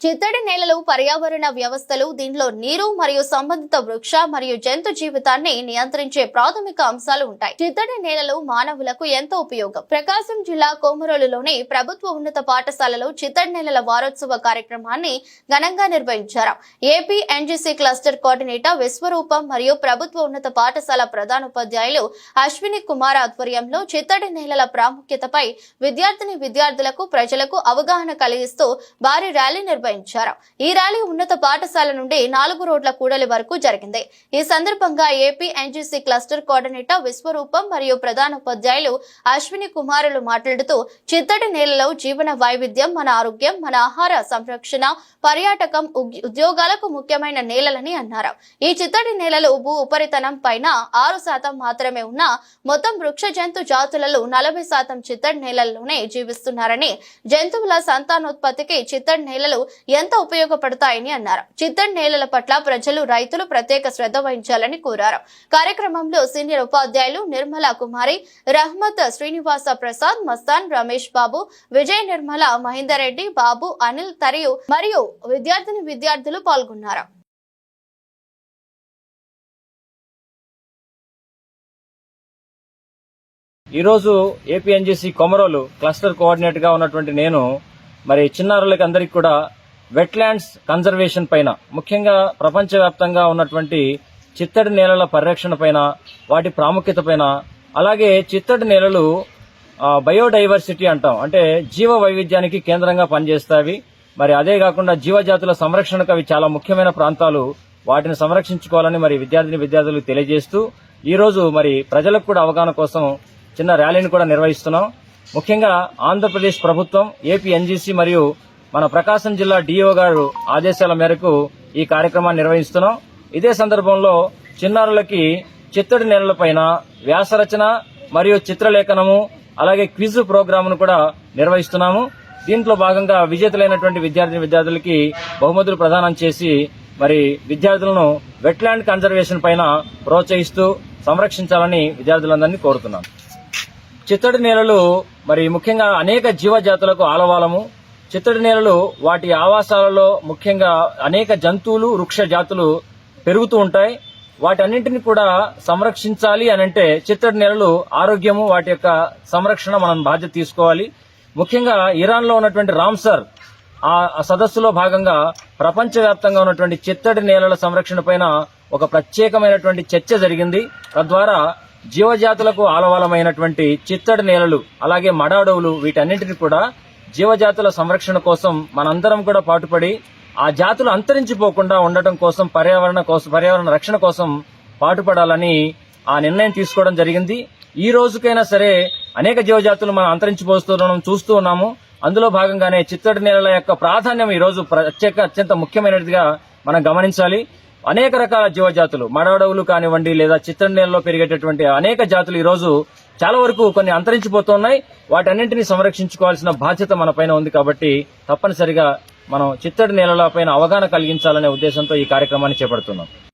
చిత్తడి నేలలు పర్యావరణ వ్యవస్థలు దీనిలో నీరు మరియు సంబంధిత వృక్ష మరియు జంతు జీవితాన్ని నియంత్రించే ప్రాథమిక అంశాలు ఉంటాయి. చిత్తడి నేలలు మానవులకు ఎంతో ఉపయోగం. ప్రకాశం జిల్లా కోమరోలులోని ప్రభుత్వ ఉన్నత పాఠశాలలో చిత్తడి నేలల వారోత్సవ కార్యక్రమాన్ని ఘనంగా నిర్వహించారు. AP NGC cluster coordinator Viswaroopam మరియు ప్రభుత్వ ఉన్నత పాఠశాల ప్రధానోపాధ్యాయులు అశ్విని కుమార్ ఆధ్వర్యంలో చిత్తడి నేలల ప్రాముఖ్యతపై విద్యార్థిని విద్యార్థులకు ప్రజలకు అవగాహన కలిగిస్తూ భారీ ర్యాలీ నిర్వహించారు. నిర్వహించారు. ఈ ర్యాలీ ఉన్నత పాఠశాల నుండి నాలుగు రోడ్ల కూడలి వరకు జరిగింది. ఈ సందర్భంగా AP NGC cluster coordinator Viswaroopam మరియు ప్రధాన ఉపాధ్యాయులు అశ్విని కుమారులు మాట్లాడుతూ చిత్తడి నేలలో జీవన వైవిధ్యం మన ఆరోగ్యం మన ఆహార సంరక్షణ పర్యాటకం ఉద్యోగాలకు ముఖ్యమైన నేలలని అన్నారు. ఈ చిత్తడి నేలలు భూ ఉపరితలం పైన ఆరు శాతం మాత్రమే ఉన్న మొత్తం వృక్ష జంతు జాతులలో నలభై శాతం చిత్తడి నేలల్లోనే జీవిస్తున్నారని జంతువుల సంతానోత్పత్తికి చిత్తడి నేలలు ఎంతో ఉపయోగపడతాయని అన్నారు. చిత్తడి నేలల పట్ల ప్రజలు రైతులు ప్రత్యేక శ్రద్ధ వహించాలని కోరారు. కార్యక్రమంలో సీనియర్ ఉపాధ్యాయులు నిర్మలా కుమారి రహ్మత్ శ్రీనివాస ప్రసాద్ మస్తాన్ రమేష్ బాబు విజయ్ నిర్మల మహేందర్ రెడ్డి బాబు అనిల్ తరియు మరియు విద్యార్థిని విద్యార్థులు పాల్గొన్నారు. ఈరోజు ఏపీఎన్జీసీ కొమరోలు క్లస్టర్ కోఆర్డినేటర్గా ఉన్నటువంటి నేను మరి చిన్నారులకి అందరికీ కూడా వెట్లాండ్స్ కన్జర్వేషన్ పైన ముఖ్యంగా ప్రపంచవ్యాప్తంగా ఉన్నటువంటి చిత్తడి నేలల పరిరక్షణ పైన వాటి ప్రాముఖ్యత పైన అలాగే చిత్తడి నేలలు బయోడైవర్సిటీ అంటాం. అంటే జీవ వైవిధ్యానికి కేంద్రంగా పనిచేస్తాయి. మరి అదే కాకుండా జీవజాతుల సంరక్షణకు అవి చాలా ముఖ్యమైన ప్రాంతాలు. వాటిని సంరక్షించుకోవాలని మరి విద్యార్థిని విద్యార్థులకు తెలియజేస్తూ ఈరోజు మరి ప్రజలకు కూడా అవగాహన కోసం చిన్న ర్యాలీని కూడా నిర్వహిస్తున్నాం. ముఖ్యంగా ఆంధ్రప్రదేశ్ ప్రభుత్వం ఏపీ ఎన్జీసీ మరియు మన ప్రకాశం జిల్లా డిఓ గారు ఆదేశాల మేరకు ఈ కార్యక్రమాన్ని నిర్వహిస్తున్నాం. ఇదే సందర్భంలో చిన్నారులకి చిత్తడి నేలలపైన వ్యాసరచన మరియు చిత్రలేఖనము అలాగే క్విజ్ ప్రోగ్రామ్ను కూడా నిర్వహిస్తున్నాము. దీంట్లో భాగంగా విజేతలైనటువంటి విద్యార్థిని విద్యార్థులకి బహుమతులు ప్రదానం చేసి మరి విద్యార్థులను వెట్లాండ్ కన్జర్వేషన్ పైన ప్రోత్సహిస్తూ సంరక్షించాలని విద్యార్థులందరినీ కోరుతున్నాం. చిత్తడి నేలలు మరి ముఖ్యంగా అనేక జీవజాతులకు ఆలవాలము. చిత్తడి నేలలు వాటి ఆవాసాలలో ముఖ్యంగా అనేక జంతువులు వృక్ష జాతులు పెరుగుతూ ఉంటాయి. వాటన్నింటిని కూడా సంరక్షించాలి అని అంటే చిత్తడి నేలలు ఆరోగ్యము వాటి యొక్క సంరక్షణ మనం బాధ్యత తీసుకోవాలి. ముఖ్యంగా ఇరాన్లో ఉన్నటువంటి రామ్సర్ ఆ ఆ సదస్సులో భాగంగా ప్రపంచవ్యాప్తంగా ఉన్నటువంటి చిత్తడి నేలల సంరక్షణ పైన ఒక ప్రత్యేకమైనటువంటి చర్చ జరిగింది. తద్వారా జీవజాతులకు ఆలవాలమైనటువంటి చిత్తడి నేలలు అలాగే మడాడవులు వీటన్నింటిని కూడా జీవజాతుల సంరక్షణ కోసం మనందరం కూడా పాటుపడి ఆ జాతులు అంతరించిపోకుండా ఉండటం కోసం పర్యావరణ కోసం పర్యావరణ రక్షణ కోసం పాటుపడాలని ఆ నిర్ణయం తీసుకోవడం జరిగింది. ఈ రోజుకైనా సరే అనేక జీవజాతులు మనం అంతరించిపోతున్నాం చూస్తూ ఉన్నాము. అందులో భాగంగానే చిత్తడి నేలల యొక్క ప్రాధాన్యం ఈ రోజు ప్రత్యేక అత్యంత ముఖ్యమైనదిగా మనం గమనించాలి. అనేక రకాల జీవజాతులు మడవడవులు కానివ్వండి లేదా చిత్తడి నేలలో పెరిగేటటువంటి అనేక జాతులు ఈ రోజు చాలా వరకు కొన్ని అంతరించిపోతున్నాయి. వాటన్నింటినీ సంరక్షించుకోవాల్సిన బాధ్యత మన పైన ఉంది కాబట్టి తప్పనిసరిగా మనం చిత్తడి నేలల పైన అవగాహన కలిగించాలనే ఉద్దేశంతో ఈ కార్యక్రమాన్ని చేపడుతున్నాం.